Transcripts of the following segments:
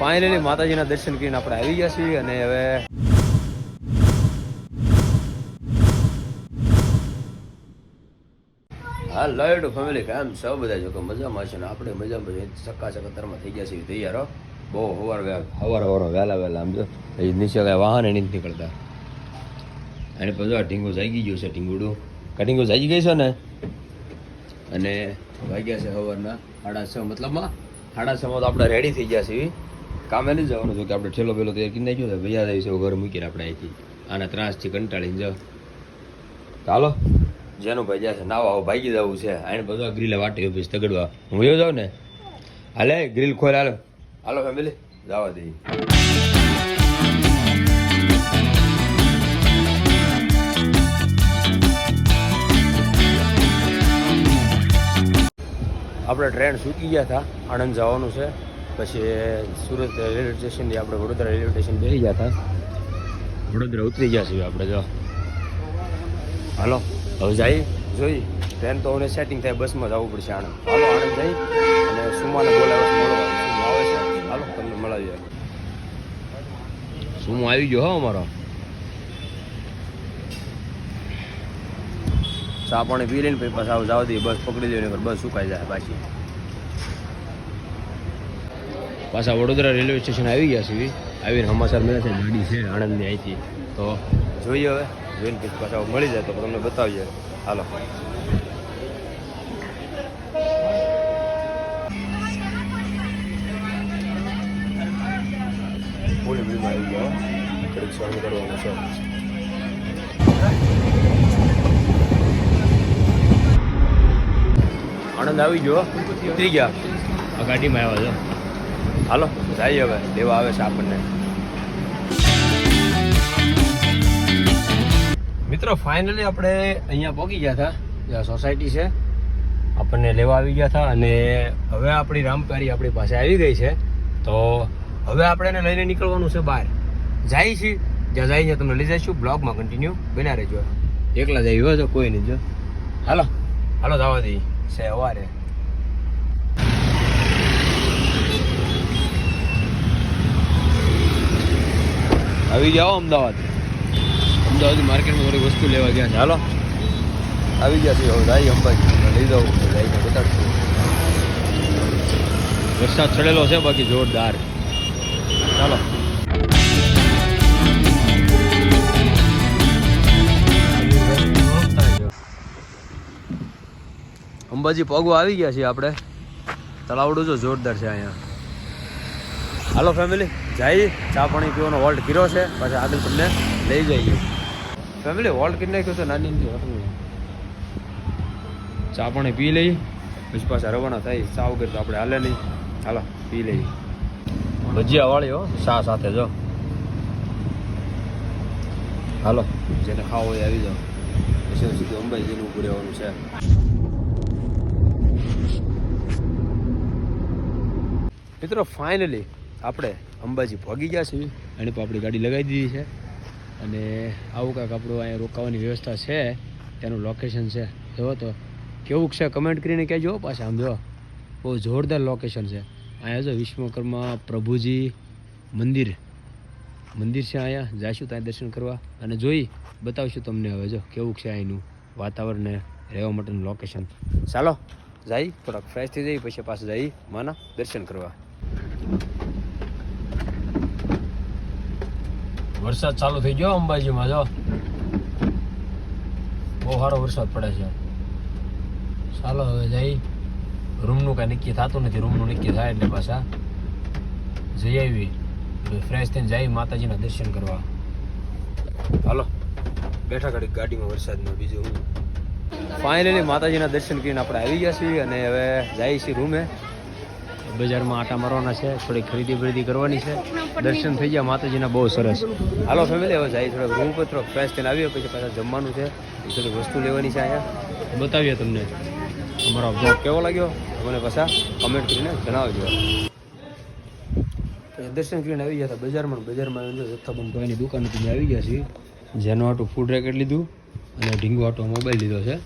Finally માતાજીના દર્શન કરીને આપણે આવી ગયા છીએ અને હવે હા લડુ ફેમિલી કેમ સૌ બધા જો કે મજામાં છે ને આપણે મજામાં છે સક્કા ચકતરમાં થઈ ગયા છીએ, તૈયાર બહુ હવાર હવાર હવાર વહેલા વહેલા આમ જો. નીચે કાંઈ વાહન એની નીકળતા. અને પછી આ ઢીંગો જાગી ગયો છે, ઢીંગુડું. કટિંગો જાગી ગઈ છે ને? અને વાગ્યા છે સવારના સાડા છ મતલબમાં સાડા છમાં તો આપણે રેડી થઈ ગયા છીએ. કામે નહીં જવાનું. જો કે આપણે ઠેલો પેલો તૈયાર કરી નાખ્યો છે, ભૈયા જાય છે, ઘર મૂકીને આપણે અહીંથી. આના ત્રાસથી કંટાળીને જાઓ. ચાલો જેનું ભાઈ જશે નાવા આવો, ભાગી જવું છે. આને બધા ગ્રીલે વાટી ઓફિસ તગડવા. હું એવું જાઉં ને? હાલે ગ્રીલ ખોલ, હાલો. હાલો ફેમિલી જવા દઈએ. આપણે ટ્રેન સૂકી ગયા હતા, આણંદ જવાનું છે. પછી સુરત રેલવે સ્ટેશનથી આપણે વડોદરા રેલવે સ્ટેશન બેસી ગયા હતા. વડોદરા ઉતરી ગયા છીએ આપણે, જો. હાલો, હવે જઈ જોઈ, ટ્રેન તો હવે સેટિંગ થાય, બસમાં જવું પડશે આણંદ. હાલો, આણંદ જઈ અને સુમાને બોલાવે આવે હાલો, તમને મળાવીએ. સુમો આવી ગયો હો અમારો. ચા પાણી પી લઈને પછી પાછા જાવ દઈએ. બસ પકડી લઈએ બસ સુકાઈ જાય પાછી પાછા વડોદરા રેલવે સ્ટેશન આવી ગયા છીએ આવીને સમાચાર મળ્યા છે. ગાડી છે આણંદની અહીંથી. તો જોઈએ હવે. જોઈને પછી પાછા મળી જાય તો તમને બતાવીએ. હાલો. આવી કરવાનું છે. આણંદ આવી ગયો. ઉતરી ગયા. આ ગાડીમાં આવ્યા છો. હાલો, જઈએ હવે. લેવા આવે છે આપણને. મિત્રો ફાઇનલી આપણે અહીંયા પહોંચી ગયા હતા. જ્યાં સોસાયટી છે. આપણને લેવા આવી ગયા હતા અને હવે આપણી રામકારી આપણી પાસે આવી ગઈ છે. તો હવે આપણે એને લઈને નીકળવાનું છે બહાર. જાય છે. જ્યાં જઈને તમને લઈ જઈશું. બ્લોગમાં કન્ટિન્યુ બના રહેજો. એકલા જઈ હોય તો કોઈ નહીં જો. હાલો. હાલો, જવા દઈએ છે અવારે આવી જાઓ અમદાવાદ. અમદાવાદ માર્કેટમાં થોડી વસ્તુ લેવા ગયા હાલો. આવી ગયા છે હવે અંબાજી. લઈ જઈને બતાડશું વરસાદ ચડેલો છે બાકી જોરદાર. ચાલો અંબાજી પગો આવી ગયા છીએ આપણે. તળાવડું જો જોરદાર છે અહીંયા. હાલો ફેમિલી જઈએ ચા પાણી પીવાનો હોલ્ટ કર્યો છે, પછી આગળ તમને લઈ જઈએ. ફેમિલી હોલ્ટ કરી નાખ્યો છે, નાની ચા પાણી પી લઈ, પછી પાછા રવાના થાય. ચા વગર તો આપણે હાલે નહીં. હાલો, પી લઈએ. ભજીયા વાળી હો, ચા સાથે જો. હાલો, જેને ખાવો એ આવી જાઓ. પછી સીધું અંબાજીનું ઉભું રહેવાનું છે. મિત્રો ફાઇનલી આપણે અંબાજી ભોગી ગયા છીએ. પણ આપણી ગાડી લગાવી દીધી છે. અને આવું કાંઈક આપણું અહીંયા રોકાવાની વ્યવસ્થા છે. તેનું લોકેશન છે. જોવો તો કેવું છે? કમેન્ટ કરીને કહેજો પાછા આમ જો બહુ જોરદાર લોકેશન છે. અહીંયા જો વિશ્વકર્મા પ્રભુજી મંદિર. મંદિર છે અહીંયા. જઈશું ત્યાં દર્શન કરવા. અને જોઈ બતાવશું તમને હવે જો કેવું છે અહીંનું વાતાવરણ રહેવા માટેનું લોકેશન ચાલો જઈ થોડાક ફ્રેશ થઈ જઈ પછી પાછું જઈ માના દર્શન કરવા. વરસાદ ચાલુ થઈ ગયો, અંબાજીમાં જો. બહુ સારો વરસાદ પડે છે. ચાલો હવે જઈ. રૂમનું કાંઈ નક્કી થતું નથી, રૂમનું નક્કી થાય એટલે પાછા જઈ આવી. ફ્રેશ થઈને જઈ માતાજીના દર્શન કરવા. હાલો, બેઠા ઘડી ગાડીમાં વરસાદમાં બીજું ફાઇનલી માતાજીના દર્શન કરીને આપણે આવી ગયા છીએ અને હવે જઈએ છીએ રૂમે. બજારમાં આટા મારવાના છે, થોડી ખરીદી બરીદી કરવાની છે. દર્શન થઈ ગયા, માતાજીના બહુ સરસ. હાલો ફેમિલી હવે જાય થોડો રૂમ પર, થોડોક ફ્રેશ થઈને આવ્યો પછી પાછા જમવાનું છે. થોડી વસ્તુ લેવાની છે અહીંયા. બતાવીએ તમને. અમારો બ્લોગ કેવો લાગ્યો? મને પાછા કમેન્ટ કરીને જણાવજો. દર્શન કરીને આવી ગયા હતા બજારમાં. બજારમાં જો જથ્થાબંધ ભાઈની દુકાન ત્યાં આવી ગયા છીએ. જેનું આટું ફૂડ રેકેટ લીધું અને ઢીંગો આટો મોબાઈલ લીધો છે.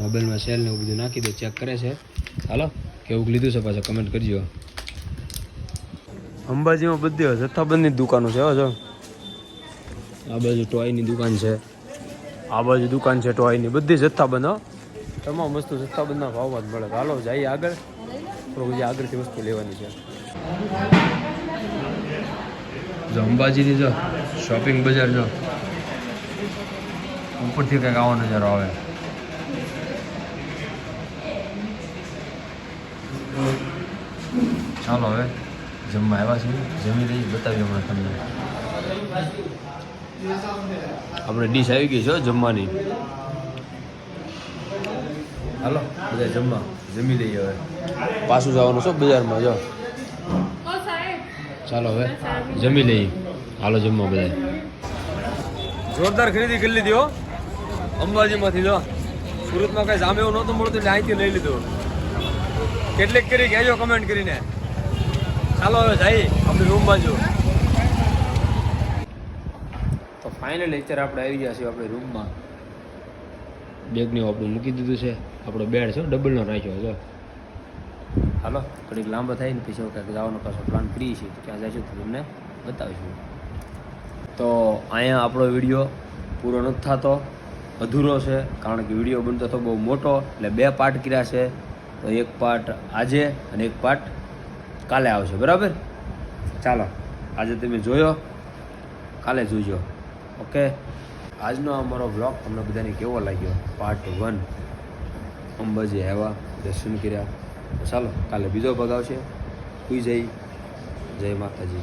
મોબાઈલમાં સેલ ને એવું બધું નાખી દે ચેક કરે છે. હાલો. કેવું લીધું છે પાછા કમેન્ટ કરજો. અંબાજીમાં બધી જથ્થાબંધની દુકાનો છે જો. આ બાજુ ટોયની દુકાન છે. આ બાજુ દુકાન છે ટોયની. બધી જથ્થાબંધ તમામ વસ્તુ જથ્થાબંધના ભાવમાં જ મળે. હાલો જઈએ આગળ. તો હજી આગળથી વસ્તુ લેવાની છે. જો અંબાજીની જો શોપિંગ બજાર જો. ઉપરથી કંઈક આવો નજારો આવે. ચાલો હવે જમવા આવ્યા છીએ. જમી લઈ બતાવી હમણાં તમને. આપણે ડીશ આવી ગઈ છે જમવાની. હાલો બધા જમવા. જમી લઈએ હવે. પાછું જવાનું છે બજારમાં જો. ચાલો હવે જમી લઈએ. હાલો જમવા બધા જોરદાર ખરીદી કરી લીધી હો. અંબાજીમાંથી જો. સુરતમાં કઈ સામે એવું નહોતું મળતું એટલે અહીંથી લઈ લીધું. કેટલીક કરી કહેજો કમેન્ટ કરીને. ચાલો હવે જઈએ આપણી રૂમ બાજુ. તો ફાઇનલી અત્યારે આપણે આવી ગયા છીએ આપણી રૂમમાં બેગને આપણું મૂકી દીધું છે. આપણો બેડ છે ડબલનો રાખ્યો છે હાલો થોડીક લાંબા થાય ને પછી ક્યાંક જવાનો પાછો પ્લાન કરીએ છીએ. ક્યાં જઈશું તમને બતાવીશું. તો અહીંયા આપણો વીડિયો પૂરો નથી થતો. અધૂરો છે, કારણ કે વીડિયો બનતો તો બહુ મોટો. એટલે બે પાર્ટ કર્યા છે. તો એક પાર્ટ આજે અને એક પાર્ટ કાલે આવશે, બરાબર? ચાલો, આજે તમે જોયો, કાલે જોજો, ઓકે? આજનો અમારો બ્લોગ તમને બધાને કેવો લાગ્યો? પાર્ટ વન અંબાજી આવ્યા, દર્શન કર્યા. ચાલો, કાલે બીજો ભાગ આવશે. સુઈ જઈ જય માતાજી.